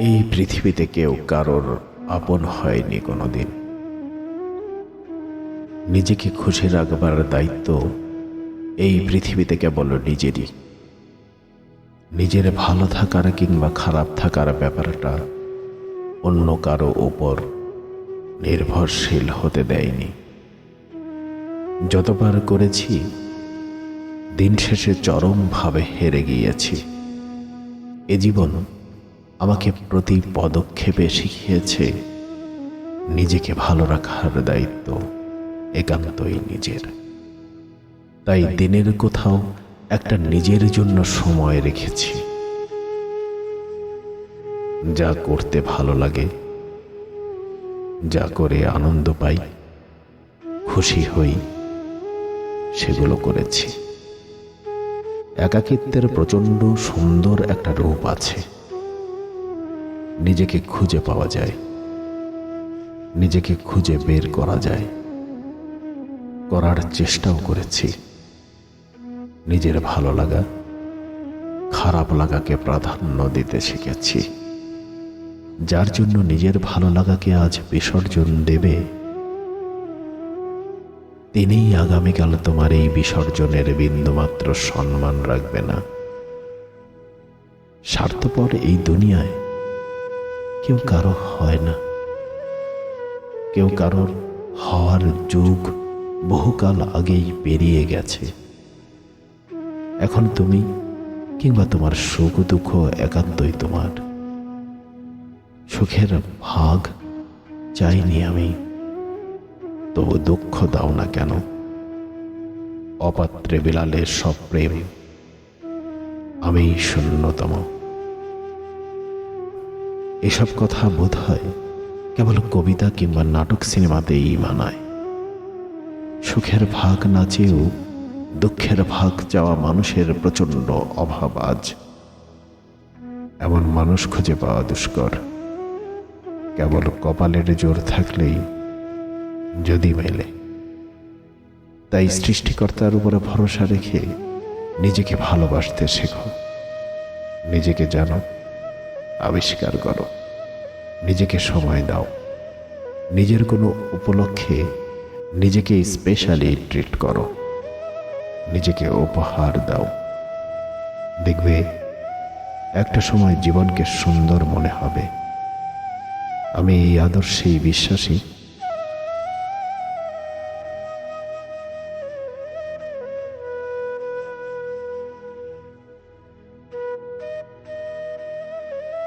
এই পৃথিবীতে কেউ কারোর আপন হয়নি কোনোদিন। নিজেকে খুশি রাখবার দায়িত্ব এই পৃথিবীতে কেবল নিজেরই। নিজের ভালো থাকার কিংবা খারাপ থাকার ব্যাপারটা অন্য কারও উপর নির্ভরশীল হতে দেয়নি। যতবার করেছি, দিন শেষে চরমভাবে হেরে গিয়েছি। এ জীবন আমাকে প্রতি পদক্ষেপে শিখিয়েছে। নিজেকে ভালো রাখার দায়িত্ব একান্তই নিজের। তাই দিনের কোথাও একটা নিজের জন্য সময় রেখেছি। যা করতে ভালো লাগে, যা করে আনন্দ পাই, খুশি হই, সেগুলো করেছি। একাকিত্বের প্রচণ্ড সুন্দর একটা রূপ আছে। নিজেকে খুঁজে পাওয়া যায়। নিজেকে খুঁজে বের করা যায়। করার চেষ্টাও করেছি। নিজের ভালো লাগা, খারাপ লাগাকে প্রাধান্য দিতে শিখেছি। যার জন্য নিজের ভালো লাগাকে আজ বিসর্জন দেবে। তিনিই আগামীকাল তোমার এই বিসর্জনের বিন্দুমাত্র সম্মান রাখবে না। স্বার্থপর এই দুনিয়ায় কেউ কারও হয় না। কেউ কারোর হওয়ার যুগ বহুকাল আগেই পেরিয়ে গেছে। এখন তুমি কিংবা তোমার সুখ দুঃখ একান্তই তোমার। সুখের ভাগ চাইনি আমি। তবু দুঃখ দাও না কেন? অপাত্রে বিলালের সব প্রেম। আমি শূন্যতম। এসব কথা বোধ হয় কেবল কবিতা কিংবা নাটক সিনেমাতেই মানায়। সুখের ভাগ না চেয়েও দুঃখের ভাগ চাওয়া মানুষের প্রচণ্ড অভাব আজ। এমন মানুষ খুঁজে পাওয়া দুষ্কর। কেবল কপালের জোর থাকলেই যদি মেলে। তাই সৃষ্টিকর্তার উপরে ভরসা রেখে নিজেকে ভালোবাসতে শেখো। নিজেকে জানো আবিষ্কার করো। নিজেকে সময় দাও। নিজের কোনো উপলক্ষে নিজেকে স্পেশালি ট্রিট করো। নিজেকে উপহার দাও। দেখবে একটা সময় জীবনকে সুন্দর মনে হবে। আমি এই আদর্শেই বিশ্বাসী।